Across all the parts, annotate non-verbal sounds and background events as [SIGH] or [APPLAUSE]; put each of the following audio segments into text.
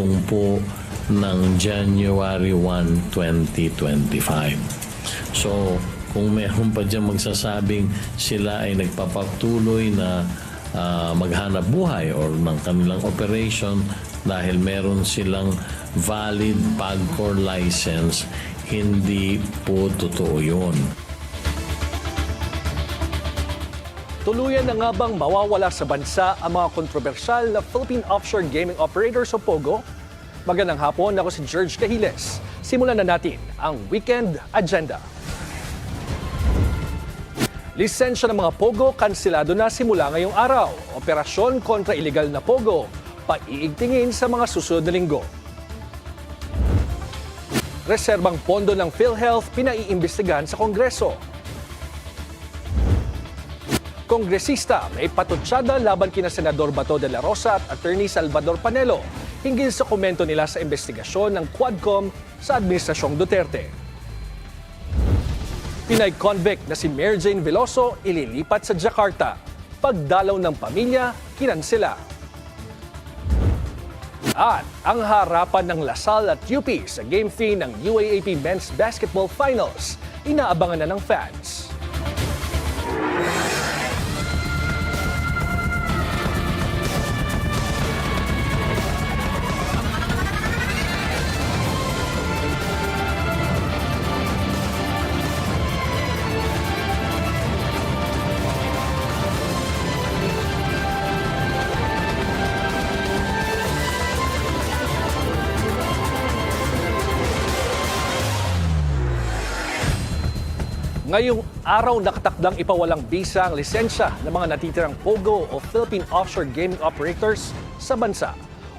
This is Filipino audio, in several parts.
patumpo ng January 1, 2025. So, kung meron pa dyan magsasabing sila ay nagpapatuloy na ah, maghanap buhay or ng kanilang operation dahil meron silang valid PAGCOR license, hindi po totoo yun. Tuluyan na nga bang mawawala sa bansa ang mga kontrobersyal na Philippine Offshore Gaming Operators o POGO? Magandang hapon, ako si George Cahiles. Simulan na natin ang Weekend Agenda. Lisensya ng mga POGO kansilado na simula ngayong araw. Operasyon kontra ilegal na POGO, paiigtingin sa mga susunod na linggo. Reserbang pondo ng PhilHealth pinaiimbestigahan sa Kongreso. Kongresista may patutsyada laban kina Senador Bato de la Rosa at Attorney Salvador Panelo hinggil sa komento nila sa investigasyon ng Quadcom sa Administrasyong Duterte. Pinay convict na si Mary Jane Veloso ililipat sa Jakarta. Pagdalaw ng pamilya, kinansela. At ang harapan ng Lasal at UP sa Game 3 ng UAAP Men's Basketball Finals, inaabangan na ng fans. Ngayong araw nakatakdang ipawalang bisa ang lisensya ng mga natitirang POGO o Philippine Offshore Gaming Operators sa bansa.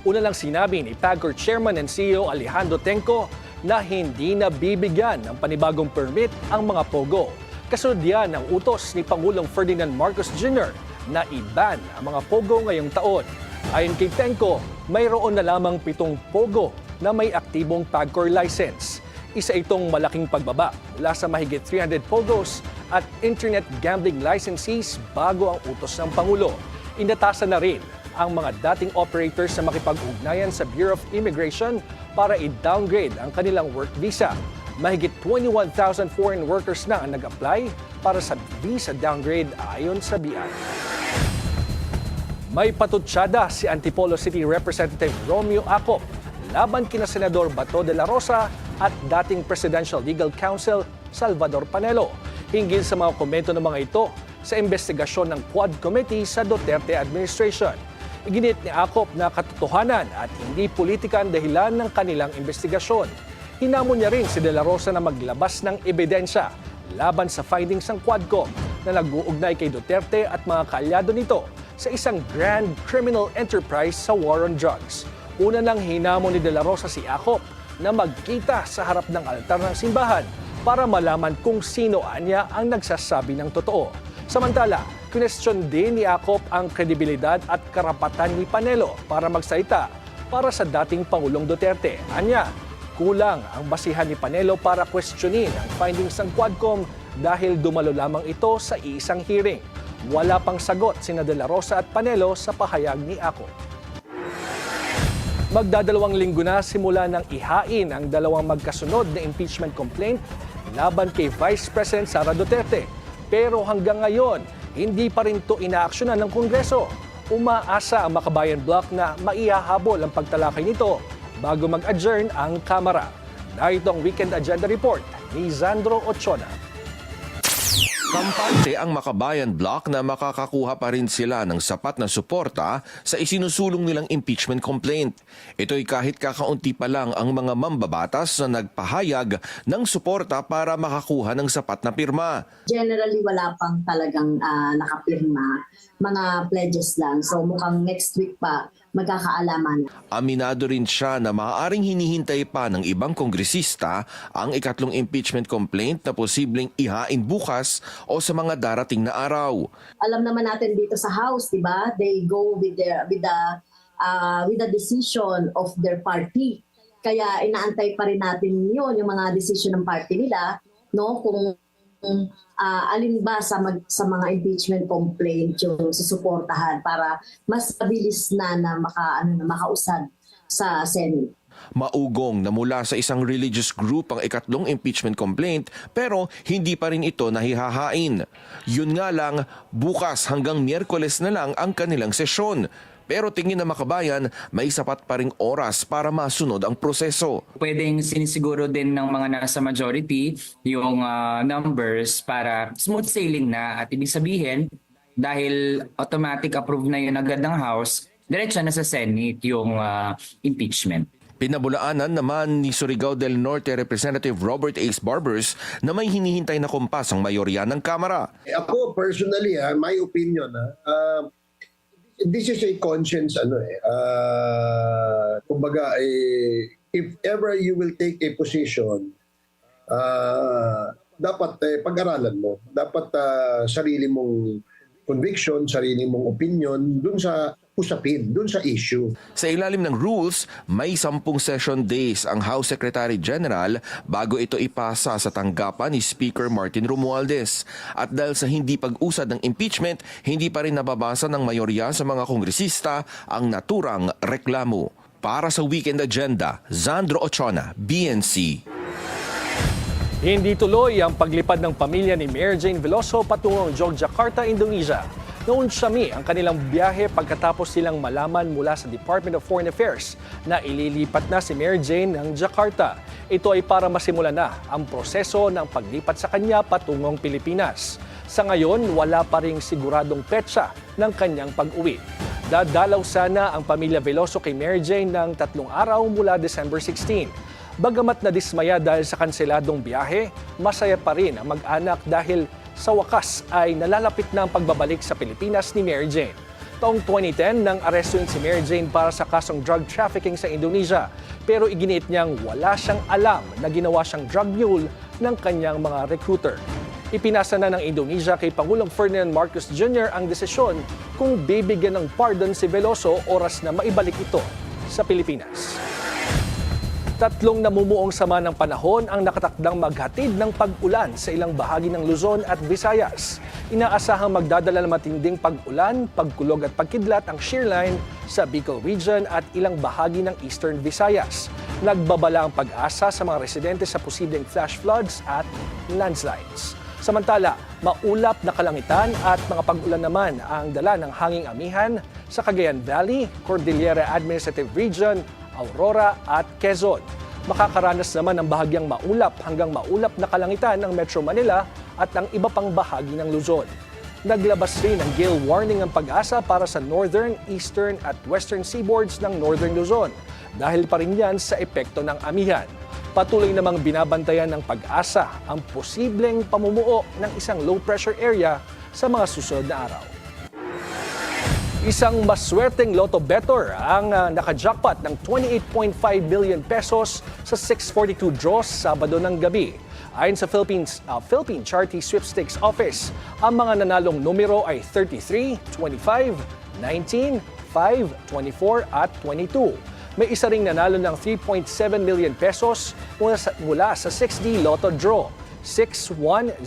Una lang sinabi ni PAGCOR Chairman and CEO Alejandro Tenco na hindi na bibigyan ng panibagong permit ang mga POGO. Kasunod yan ang utos ni Pangulong Ferdinand Marcos Jr. na i-ban ang mga POGO ngayong taon. Ayon kay Tenco, mayroon na lamang pitong POGO na may aktibong PAGCOR license. Isa itong malaking pagbaba mula sa mahigit 300 POGOs at internet gambling licensees bago ang utos ng Pangulo. Inatasan na rin ang mga dating operators na makipag-ugnayan sa Bureau of Immigration para i-downgrade ang kanilang work visa. Mahigit 21,000 foreign workers na ang nag-apply para sa visa downgrade ayon sa BI. May patutsyada si Antipolo City Representative Romeo Acop laban kina Senador Bato de la Rosa at dating Presidential Legal Counsel Salvador Panelo hinggil sa mga komento ng mga ito sa investigasyon ng Quad Committee sa Duterte administration. Iginit ni Acop na katotohanan at hindi politika ang dahilan ng kanilang investigasyon. Hinamon niya rin si De La Rosa na maglabas ng ebidensya laban sa findings ng Quadcom na nag-uugnay kay Duterte at mga kaalyado nito sa isang grand criminal enterprise sa war on drugs. Una nang hinamon ni De La Rosa si Acop na magkita sa harap ng altar ng simbahan para malaman kung sino anya ang nagsasabi ng totoo. Samantala, question din ni Acop ang kredibilidad at karapatan ni Panelo para magsalita para sa dating Pangulong Duterte. Anya, kulang ang basihan ni Panelo para questionin ang findings ng Quadcom dahil dumalo lamang ito sa iisang hearing. Wala pang sagot sina De Rosa at Panelo sa pahayag ni Acop. Magdadalawang linggo na simula ng ihain ang dalawang magkasunod na impeachment complaint laban kay Vice President Sara Duterte. Pero hanggang ngayon, hindi pa rin ito inaaksyonan ng Kongreso. Umaasa ang Makabayan Block na maihahabol ang pagtalakay nito bago mag-adjourn ang Kamara. Narito ang Weekend Agenda Report ni Zandro Ochona. Kampante ang Makabayan Block na makakakuha pa rin sila ng sapat na suporta sa isinusulong nilang impeachment complaint. Ito'y kahit kakaunti pa lang ang mga mambabatas na nagpahayag ng suporta para makakuha ng sapat na pirma. generally wala pang talagang ah, nakapirma. Mga pledges lang. So mukhang next week pa magkakaalaman. Aminado rin siya na maaaring hinihintay pa ng ibang kongresista ang ikatlong impeachment complaint na posibleng ihain bukas o sa mga darating na araw. Alam naman natin dito sa House, 'di ba? They go with their with the ah, with the decision of their party. Kaya inaantay pa rin natin 'yon, yung mga decision ng party nila, no? Kung ah, alin ba sa mag, sa mga impeachment complaint yung susuportahan para mas mabilis na na maka ano na makausad sa Senate. Maugong na mula sa isang religious group ang ikatlong impeachment complaint pero hindi pa rin ito nahihahain. Yun nga lang, bukas hanggang Miyerkules na lang ang kanilang sesyon. Pero tingin na makabayan, may sapat pa ring oras para masunod ang proseso. pwedeng sinisiguro din ng mga nasa majority yung ah, numbers para smooth sailing na at ibig sabihin dahil automatic approve na yun agad ng House, diretso na sa Senate yung ah, impeachment. Pinabulaanan naman ni Surigao del Norte Representative Robert Ace Barbers na may hinihintay na kumpas ang mayorya ng Kamara. Eh, Ako personally, ah, my opinion, ah, ah, this is a conscience ano eh. ah, kumbaga eh, if ever you will take a position, ah, dapat eh, pag-aralan mo. Dapat ah, sarili mong conviction, sarili mong opinion dun sa usapin, dun sa issue. Sa ilalim ng rules, may sampung session days ang House Secretary General bago ito ipasa sa tanggapan ni Speaker Martin Romualdez. At dahil sa hindi pag-usad ng impeachment, hindi pa rin nababasa ng mayorya sa mga kongresista ang naturang reklamo. Para sa Weekend Agenda, Zandro Ochona, BNC. Hindi tuloy ang paglipad ng pamilya ni Mayor Jane Veloso patungong Yogyakarta, Indonesia. Noon siyami ang kanilang biyahe pagkatapos silang malaman mula sa Department of Foreign Affairs na ililipat na si Mayor Jane ng Jakarta. Ito ay para masimula na ang proseso ng paglipat sa kanya patungong Pilipinas. Sa ngayon, wala pa ring siguradong petsa ng kanyang pag-uwi. Dadalaw sana ang pamilya Veloso kay Mary Jane ng tatlong araw mula December 16. Bagamat nadismaya dahil sa kanseladong biyahe, masaya pa rin ang mag-anak dahil sa wakas ay nalalapit na ang pagbabalik sa Pilipinas ni Mary Jane. Taong 2010 nang arestuin si Mary Jane para sa kasong drug trafficking sa Indonesia. Pero iginiit niyang wala siyang alam na ginawa siyang drug mule ng kanyang mga recruiter. Ipinasa na ng Indonesia kay Pangulong Ferdinand Marcos Jr. ang desisyon kung bibigyan ng pardon si Veloso oras na maibalik ito sa Pilipinas. Tatlong namumuong sama ng panahon ang nakatakdang maghatid ng pag-ulan sa ilang bahagi ng Luzon at Visayas. Inaasahang magdadala ng matinding pag-ulan, pagkulog at pagkidlat ang shearline sa Bicol Region at ilang bahagi ng Eastern Visayas. Nagbabala ang pag-asa sa mga residente sa posibleng flash floods at landslides. Samantala, maulap na kalangitan at mga pag-ulan naman ang dala ng hanging amihan sa Cagayan Valley, Cordillera Administrative Region, Aurora at Quezon. Makakaranas naman ng bahagyang maulap hanggang maulap na kalangitan ng Metro Manila at ang iba pang bahagi ng Luzon. Naglabas rin ng gale warning ang pag-asa para sa northern, eastern at western seaboards ng northern Luzon dahil pa rin yan sa epekto ng amihan. Patuloy namang binabantayan ng pag-asa ang posibleng pamumuo ng isang low pressure area sa mga susunod na araw. Isang maswerteng lotto bettor ang uh, nakajackpot ng 28.5 billion pesos sa 642 draws Sabado ng gabi. Ayon sa Philippines, uh, Philippine Charity Sweepstakes Office, ang mga nanalong numero ay 33, 25, 19, 5, 24 at 22. May isa ring nanalo ng 3.7 million pesos mula sa, mula sa 6D Lotto Draw. 610135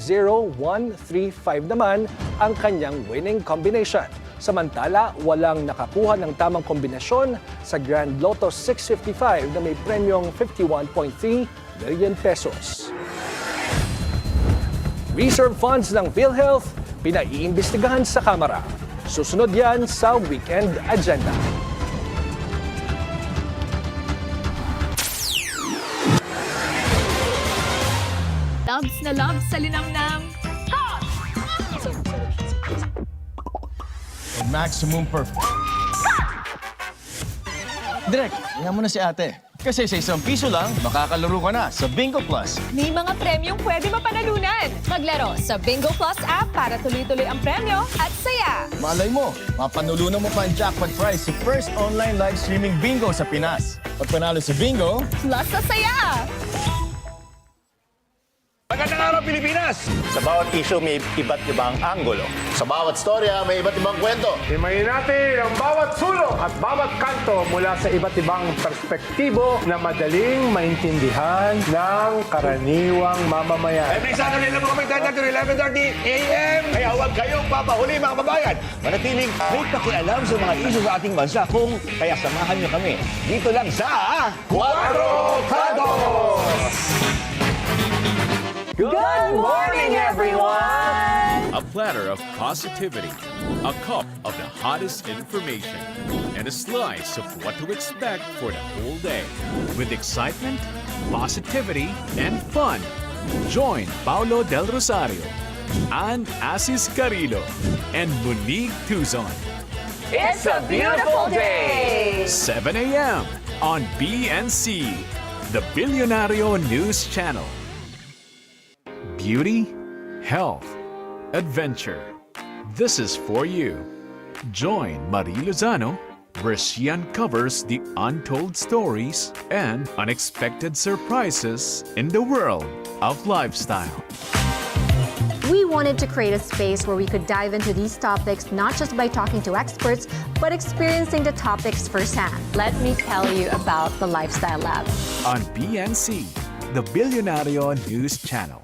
naman ang kanyang winning combination. Samantala, walang nakakuha ng tamang kombinasyon sa Grand Lotto 655 na may premyong 51.3 million pesos. Reserve funds ng PhilHealth pinaiimbestigahan sa Kamara. Susunod yan sa Weekend Agenda. Loves na loves sa linamnam. Maximum perf... Direk, tingnan mo na si ate. Kasi sa isang piso lang, makakalaro ka na sa Bingo Plus. May mga premyong pwede mapanalunan. Maglaro sa Bingo Plus app para tuloy-tuloy ang premyo at saya. Malay mo, mapanulunan mo pa ang jackpot prize sa first online live streaming bingo sa Pinas. Pag panalo sa bingo, Plus sa saya. Pilipinas! Sa bawat issue may iba't ibang anggulo. Sa bawat storya may iba't ibang kwento. Himayin natin ang bawat sulok at bawat kanto mula sa iba't ibang perspektibo na madaling maintindihan ng karaniwang mamamayan. Every Saturday po kami 10 to 11.30 a.m. Kaya huwag kayong papahuli mga kabayan. Manatiling may pakialam sa mga issue sa ating bansa kung kaya samahan niyo kami. Dito lang sa Cuatro Cantos! Good morning, everyone! A platter of positivity, a cup of the hottest information, and a slice of what to expect for the whole day. With excitement, positivity, and fun. Join Paulo Del Rosario, Ann Asis Carilo, and Monique Tuzon. It's a beautiful day! 7 a.m. on BNC, the Billionario News Channel. Beauty, health, adventure. This is for you. Join Marie Lozano where she uncovers the untold stories and unexpected surprises in the world of lifestyle. We wanted to create a space where we could dive into these topics not just by talking to experts, but experiencing the topics firsthand. Let me tell you about the Lifestyle Lab. On BNC, the Billionario News Channel.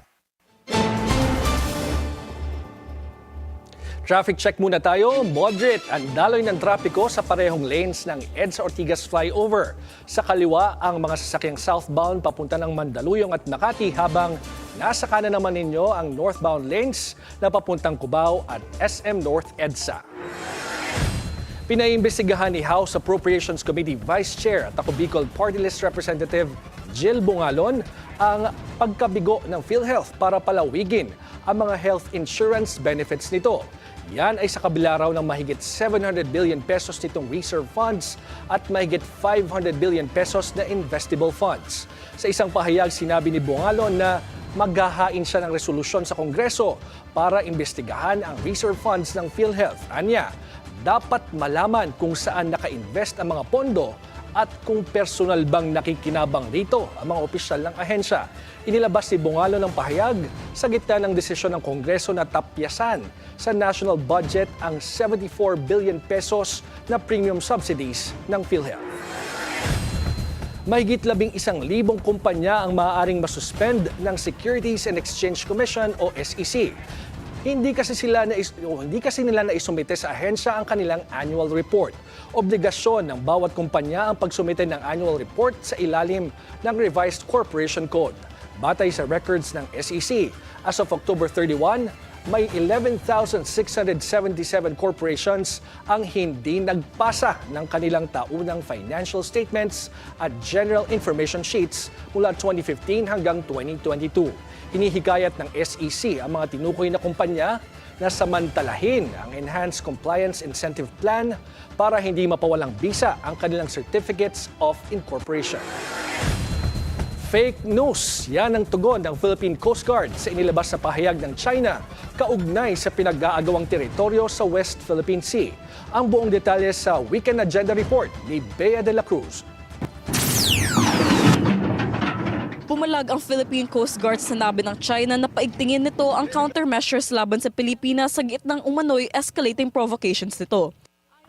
Traffic check muna tayo. Moderate ang daloy ng trapiko sa parehong lanes ng EDSA Ortigas Flyover. Sa kaliwa, ang mga sasakyang southbound papunta ng Mandaluyong at Makati habang nasa kanan naman ninyo ang northbound lanes na papuntang Cubao at SM North EDSA. Pinaimbestigahan ni House Appropriations Committee Vice Chair at ako Bicol Party List Representative Jill Bungalon ang pagkabigo ng PhilHealth para palawigin ang mga health insurance benefits nito. Yan ay sa kabila raw ng mahigit 700 billion pesos nitong reserve funds at mahigit 500 billion pesos na investable funds. Sa isang pahayag, sinabi ni Bungalon na maghahain siya ng resolusyon sa Kongreso para imbestigahan ang reserve funds ng PhilHealth. Anya, dapat malaman kung saan naka-invest ang mga pondo at kung personal bang nakikinabang rito ang mga opisyal ng ahensya. Inilabas ni Bungalo ng pahayag sa gitna ng desisyon ng Kongreso na tapyasan sa national budget ang 74 billion pesos na premium subsidies ng PhilHealth. Mahigit labing isang libong kumpanya ang maaaring masuspend ng Securities and Exchange Commission o SEC. Hindi kasi sila na o hindi kasi nila na isumite sa ahensya ang kanilang annual report. Obligasyon ng bawat kumpanya ang pagsumite ng annual report sa ilalim ng revised corporation code. Batay sa records ng SEC, as of October 31, may 11,677 corporations ang hindi nagpasa ng kanilang taunang financial statements at general information sheets mula 2015 hanggang 2022. Hinihikayat ng SEC ang mga tinukoy na kumpanya na samantalahin ang Enhanced Compliance Incentive Plan para hindi mapawalang bisa ang kanilang Certificates of Incorporation. Fake news. Yan ang tugon ng Philippine Coast Guard sa inilabas na pahayag ng China kaugnay sa pinag-aagawang teritoryo sa West Philippine Sea. Ang buong detalye sa Weekend Agenda Report ni Bea de la Cruz. Pumalag ang Philippine Coast Guard sa nabi ng China na paigtingin nito ang countermeasures laban sa Pilipinas sa gitnang umano'y escalating provocations nito.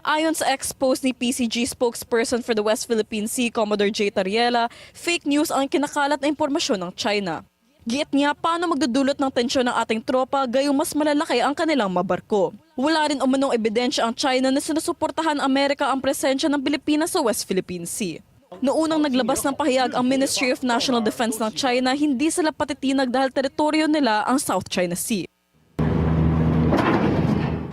Ayon sa ex-post ni PCG spokesperson for the West Philippine Sea, Commodore J. Tariela, fake news ang kinakalat na impormasyon ng China. Giit niya paano magdudulot ng tensyon ng ating tropa gayong mas malalaki ang kanilang mabarko. Wala rin umanong ebidensya ang China na sinusuportahan Amerika ang presensya ng Pilipinas sa West Philippine Sea. Noonang naglabas ng pahayag ang Ministry of National Defense ng China, hindi sila patitinag dahil teritoryo nila ang South China Sea.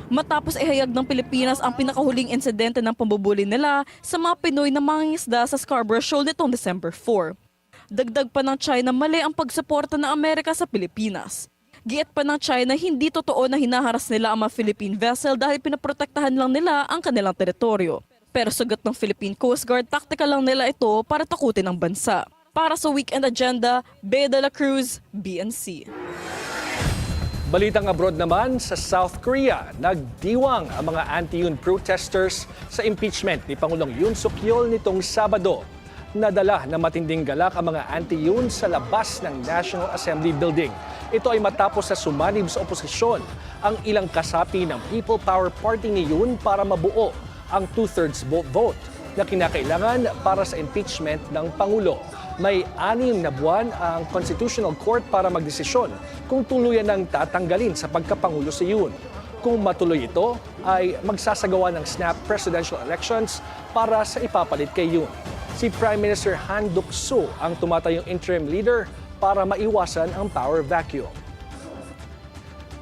Matapos ihayag ng Pilipinas ang pinakahuling insidente ng pambubuli nila sa mga Pinoy na mangingisda sa Scarborough Shoal nitong December 4. Dagdag pa ng China mali ang pagsuporta ng Amerika sa Pilipinas. Giit pa ng China hindi totoo na hinaharas nila ang mga Philippine vessel dahil pinaprotektahan lang nila ang kanilang teritoryo. Pero sagot ng Philippine Coast Guard, taktika lang nila ito para takutin ang bansa. Para sa Weekend Agenda, Bea de la Cruz, BNC. Balitang abroad naman, sa South Korea, nagdiwang ang mga anti-Yoon protesters sa impeachment ni Pangulong Yoon Suk Yeol nitong Sabado. Nadala na matinding galak ang mga anti-yun sa labas ng National Assembly Building. Ito ay matapos sa sumanib sa oposisyon ang ilang kasapi ng People Power Party ni Yun para mabuo ang two-thirds vote na kinakailangan para sa impeachment ng Pangulo. May anim na buwan ang Constitutional Court para magdesisyon kung tuluyan ng tatanggalin sa pagkapangulo si Yun. Kung matuloy ito, ay magsasagawa ng snap presidential elections para sa ipapalit kay Yun. Si Prime Minister Han Duck-soo ang tumatayong interim leader para maiwasan ang power vacuum.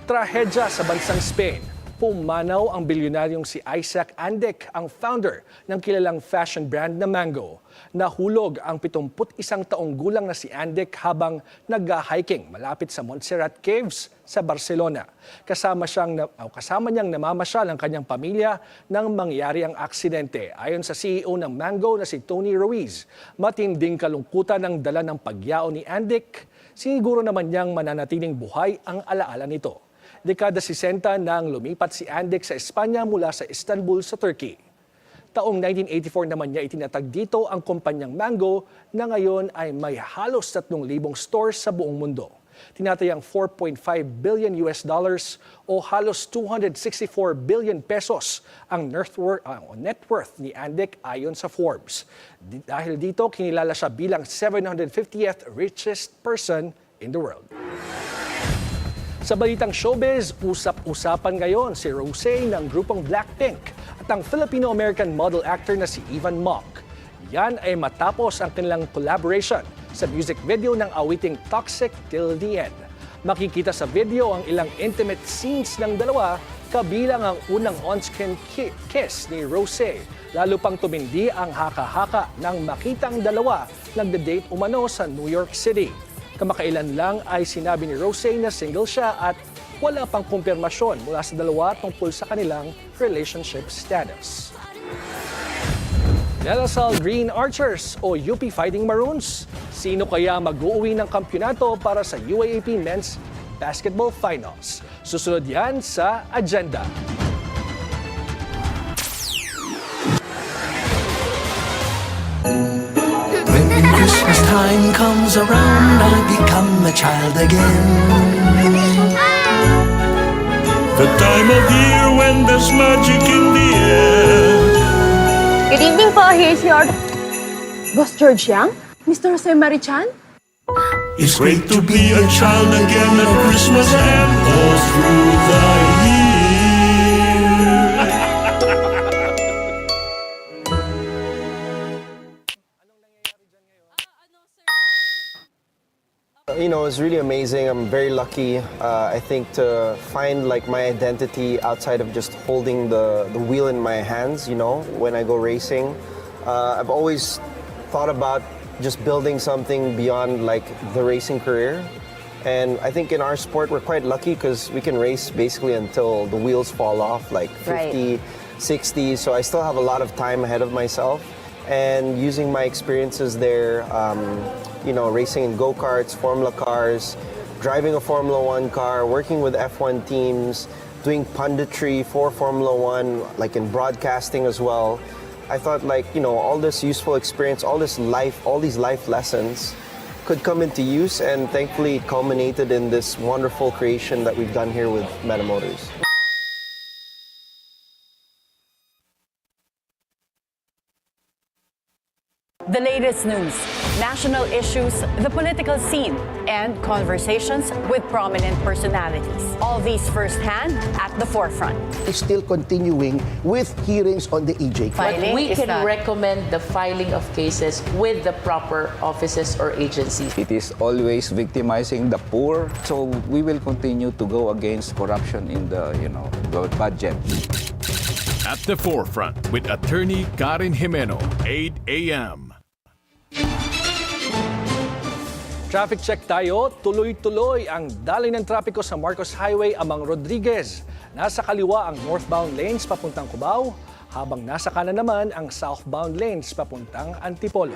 Trahedya sa bansang Spain. Pumanaw ang bilyonaryong si Isaac Andek, ang founder ng kilalang fashion brand na Mango. Nahulog ang 71 taong gulang na si Andek habang nag-hiking malapit sa Montserrat Caves sa Barcelona. Kasama, siyang, na- oh, kasama niyang namamasyal ang kanyang pamilya nang mangyari ang aksidente. Ayon sa CEO ng Mango na si Tony Ruiz, matinding kalungkutan ang dala ng pagyao ni Andek. Siguro naman niyang mananatiling buhay ang alaala nito. Dekada 60 nang lumipat si Andek sa Espanya mula sa Istanbul sa Turkey. Taong 1984 naman niya itinatag dito ang kumpanyang Mango na ngayon ay may halos 3,000 stores sa buong mundo. Tinatayang 4.5 billion US dollars o halos 264 billion pesos ang net worth, ni Andek ayon sa Forbes. Dahil dito, kinilala siya bilang 750th richest person in the world. Sa balitang showbiz, usap-usapan ngayon si Rosé ng grupong Blackpink at ang Filipino-American model actor na si Ivan Mock. Yan ay matapos ang kanilang collaboration sa music video ng awiting Toxic Till the End. Makikita sa video ang ilang intimate scenes ng dalawa kabilang ang unang on-screen ki- kiss ni Rosé. Lalo pang tumindi ang haka-haka nang makitang dalawa nagde-date umano sa New York City. Kamakailan lang ay sinabi ni Rosé na single siya at wala pang kumpirmasyon mula sa dalawa tungkol sa kanilang relationship status. De La Salle Green Archers o UP Fighting Maroons, sino kaya mag-uuwi ng kampyonato para sa UAAP Men's Basketball Finals? Susunod yan sa agenda. Time comes around, I become a child again. The time of year when there's magic in the air. Good evening po. Here's your... Boss George Yang? Mr. Jose Marichan? It's great to be a child again at Christmas and all through the You know, it's really amazing. I'm very lucky, uh, I think, to find like my identity outside of just holding the, the wheel in my hands, you know, when I go racing. Uh, I've always thought about just building something beyond like the racing career. And I think in our sport, we're quite lucky because we can race basically until the wheels fall off, like 50, 60. So I still have a lot of time ahead of myself. And using my experiences there, um, you know, racing in go karts, Formula cars, driving a Formula One car, working with F1 teams, doing punditry for Formula One, like in broadcasting as well. I thought, like, you know, all this useful experience, all this life, all these life lessons could come into use, and thankfully it culminated in this wonderful creation that we've done here with Meta The latest news, national issues, the political scene, and conversations with prominent personalities. All these firsthand at the forefront. It's still continuing with hearings on the EJ. But we is can that- recommend the filing of cases with the proper offices or agencies. It is always victimizing the poor. So we will continue to go against corruption in the, you know, the budget. At the forefront with attorney Karen Jimeno, 8 a.m. Traffic check tayo, tuloy-tuloy ang daloy ng trapiko sa Marcos Highway Amang Rodriguez. Nasa kaliwa ang northbound lanes papuntang Cubao, habang nasa kanan naman ang southbound lanes papuntang Antipolo.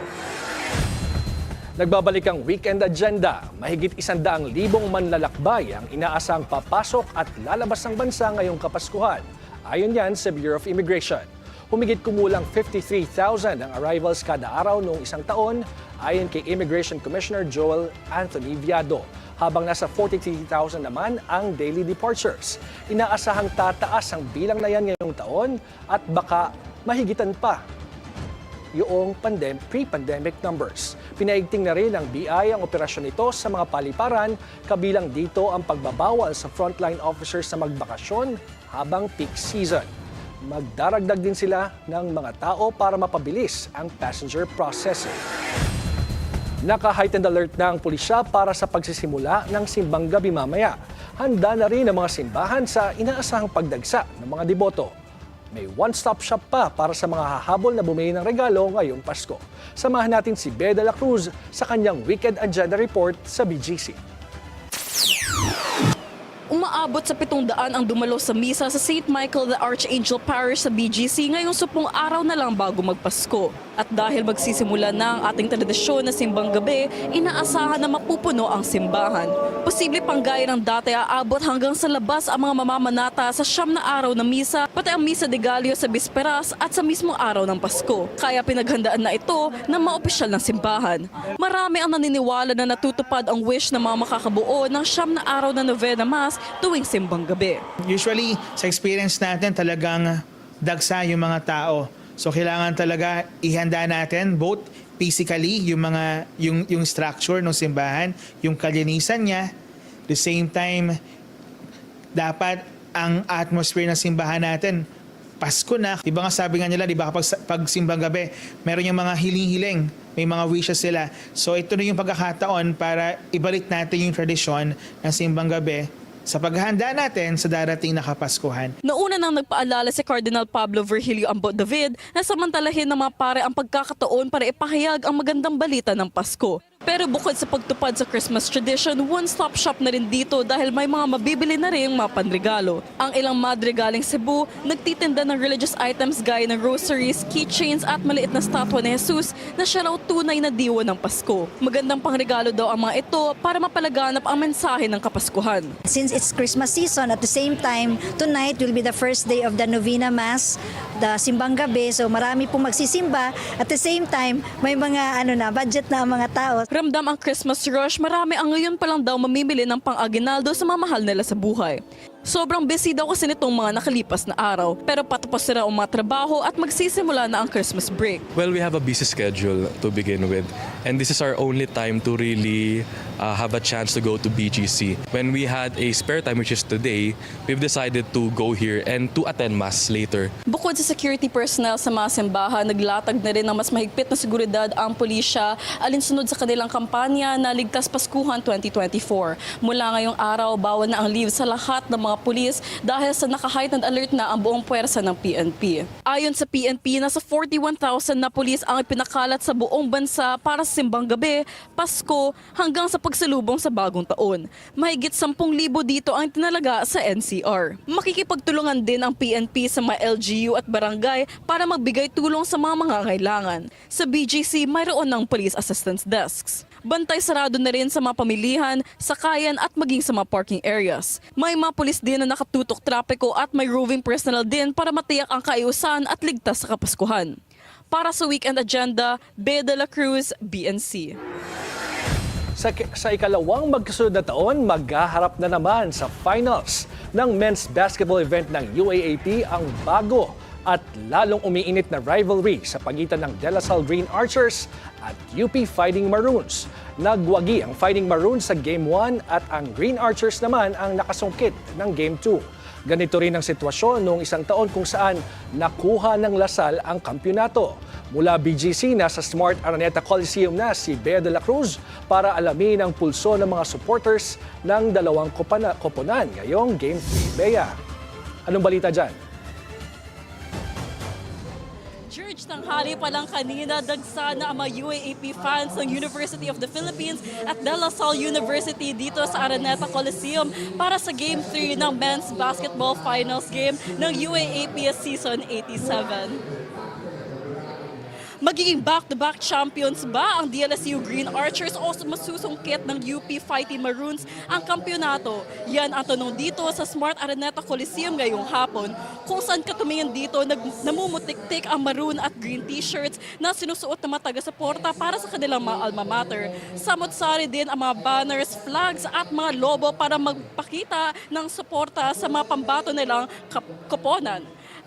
Nagbabalik ang weekend agenda. Mahigit isandaang libong manlalakbay ang inaasang papasok at lalabas ng bansa ngayong Kapaskuhan. Ayon yan sa Bureau of Immigration. Humigit kumulang 53,000 ang arrivals kada araw noong isang taon ayon kay Immigration Commissioner Joel Anthony Viado habang nasa 43,000 naman ang daily departures. Inaasahang tataas ang bilang na yan ngayong taon at baka mahigitan pa yung pandem pre-pandemic numbers. Pinaigting na rin ng BI ang operasyon nito sa mga paliparan, kabilang dito ang pagbabawal sa frontline officers na magbakasyon habang peak season. Magdaragdag din sila ng mga tao para mapabilis ang passenger processing. Naka-heightened alert na ang pulisya para sa pagsisimula ng simbang gabi mamaya. Handa na rin ang mga simbahan sa inaasahang pagdagsa ng mga deboto. May one-stop shop pa para sa mga hahabol na bumili ng regalo ngayong Pasko. Samahan natin si Bea de la Cruz sa kanyang Weekend Agenda Report sa BGC. Umaabot sa 700 ang dumalo sa misa sa St. Michael the Archangel Parish sa BGC ngayong supong araw na lang bago magpasko. At dahil magsisimula na ang ating tradisyon na simbang gabi, inaasahan na mapupuno ang simbahan. Posible pang gaya ng dati aabot hanggang sa labas ang mga mamamanata sa siyam na araw na misa, pati ang misa de Gallo sa bisperas at sa mismong araw ng Pasko. Kaya pinaghandaan na ito ng mga opisyal ng simbahan. Marami ang naniniwala na natutupad ang wish ng mga makakabuo ng siyam na araw na novena mass tuwing simbang gabi. Usually, sa experience natin, talagang dagsa yung mga tao. So kailangan talaga ihanda natin both physically yung mga yung yung structure ng simbahan, yung kalinisan niya. The same time dapat ang atmosphere ng simbahan natin Pasko na. Di ba nga sabi nga nila, di ba kapag pag simbang gabi, meron yung mga hiling-hiling, may mga wishes sila. So ito na yung pagkakataon para ibalik natin yung tradisyon ng simbang gabi sa paghahanda natin sa darating na Kapaskuhan. Nauna nang nagpaalala si Cardinal Pablo Virgilio Ambo David na samantalahin ng mga pare ang pagkakataon para ipahayag ang magandang balita ng Pasko. Pero bukod sa pagtupad sa Christmas tradition, one-stop shop na rin dito dahil may mga mabibili na rin mga panregalo. Ang ilang madre galing Cebu, nagtitinda ng religious items gaya ng rosaries, keychains at maliit na statwa ni Jesus na siya raw tunay na diwa ng Pasko. Magandang pangregalo daw ang mga ito para mapalaganap ang mensahe ng Kapaskuhan. Since it's Christmas season, at the same time, tonight will be the first day of the Novena Mass, the Simbang Gabi. So marami pong magsisimba. At the same time, may mga ano na, budget na ang mga tao. Ramdam ang Christmas rush, marami ang ngayon pa lang daw mamimili ng pang-aginaldo sa mamahal nila sa buhay. Sobrang busy daw kasi nitong mga nakalipas na araw. Pero patapos sila ang mga trabaho at magsisimula na ang Christmas break. Well, we have a busy schedule to begin with. And this is our only time to really uh, have a chance to go to BGC. When we had a spare time, which is today, we've decided to go here and to attend Mass later. Bukod sa security personnel sa mga simbahan, naglatag na rin ng mas mahigpit na seguridad ang pulisya alinsunod sa kanilang kampanya na Ligtas Paskuhan 2024. Mula ngayong araw, bawal na ang leave sa lahat ng mga pulis dahil sa naka-heightened alert na ang buong puwersa ng PNP. Ayon sa PNP, nasa 41,000 na pulis ang ipinakalat sa buong bansa para sa simbang gabi, Pasko, hanggang sa pagsalubong sa bagong taon. Mahigit 10,000 dito ang tinalaga sa NCR. Makikipagtulungan din ang PNP sa mga LGU at barangay para magbigay tulong sa mga kailangan. Sa BGC, mayroon ng police assistance desks. Bantay sarado na rin sa mga pamilihan, sakayan at maging sa mga parking areas. May mga pulis din na nakatutok trapiko at may roving personnel din para matiyak ang kaayusan at ligtas sa Kapaskuhan. Para sa Weekend Agenda, Bea de la Cruz, BNC. Sa, sa ikalawang magkasunod na taon, maghaharap na naman sa finals ng men's basketball event ng UAAP ang bago at lalong umiinit na rivalry sa pagitan ng De La Salle Green Archers at UP Fighting Maroons. Nagwagi ang Fighting Maroons sa Game 1 at ang Green Archers naman ang nakasungkit ng Game 2. Ganito rin ang sitwasyon noong isang taon kung saan nakuha ng Lasal ang kampyonato. Mula BGC, nasa Smart Araneta Coliseum na si Bea de la Cruz para alamin ang pulso ng mga supporters ng dalawang koponan ngayong Game 3. Bea, anong balita dyan? George, tanghali pa lang kanina, dagsa na ang mga UAAP fans ng University of the Philippines at De La Salle University dito sa Araneta Coliseum para sa Game 3 ng Men's Basketball Finals game ng UAAP Season 87. Magiging back-to-back champions ba ang DLSU Green Archers o masusungkit ng UP Fighting Maroons ang kampyonato? Yan ang tanong dito sa Smart Araneta Coliseum ngayong hapon kung saan ka tumingin dito nag, namumutik-tik ang maroon at green t-shirts na sinusuot ng mga taga-suporta para sa kanilang mga alma mater. Samot-sari din ang mga banners, flags at mga lobo para magpakita ng suporta sa mga pambato nilang kap- koponan.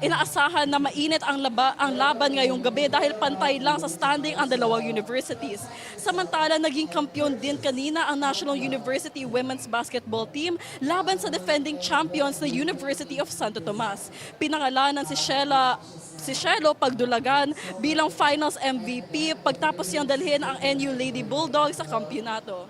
Inaasahan na mainit ang, laba, ang laban ngayong gabi dahil pantay lang sa standing ang dalawang universities. Samantala, naging kampiyon din kanina ang National University Women's Basketball Team laban sa defending champions na University of Santo Tomas. Pinangalanan si Sheila si Shelo Pagdulagan bilang finals MVP pagtapos niyang dalhin ang NU Lady Bulldogs sa kampyonato.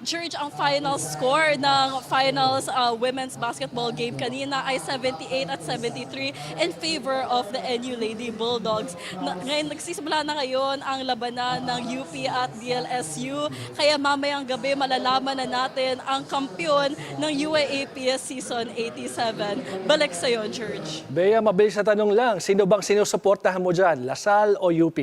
George, ang final score ng finals uh, women's basketball game kanina ay 78 at 73 in favor of the NU Lady Bulldogs. Na, ngayon, nagsisimula na ngayon ang labanan ng UP at DLSU. Kaya mamayang gabi malalaman na natin ang kampyon ng UAAPS Season 87. Balik sa'yo, George. Bea, mabilis na tanong lang, sino bang sinusuportahan mo dyan? Lasal o UP?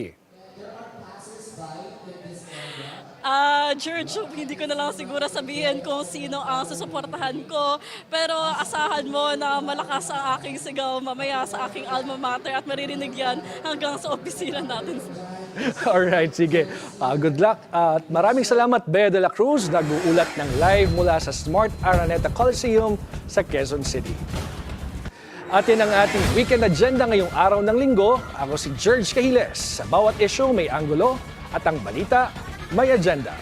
Ah, George, hindi ko na lang siguro sabihin kung sino ang susuportahan ko. Pero asahan mo na malakas ang aking sigaw mamaya sa aking alma mater at maririnig yan hanggang sa opisina natin. [LAUGHS] Alright, sige. Ah, good luck. At maraming salamat, Bea de la Cruz, nag-uulat ng live mula sa Smart Araneta Coliseum sa Quezon City. At yan ang ating weekend agenda ngayong araw ng linggo. Ako si George Cahiles. Sa bawat issue may anggulo at ang balita My agenda.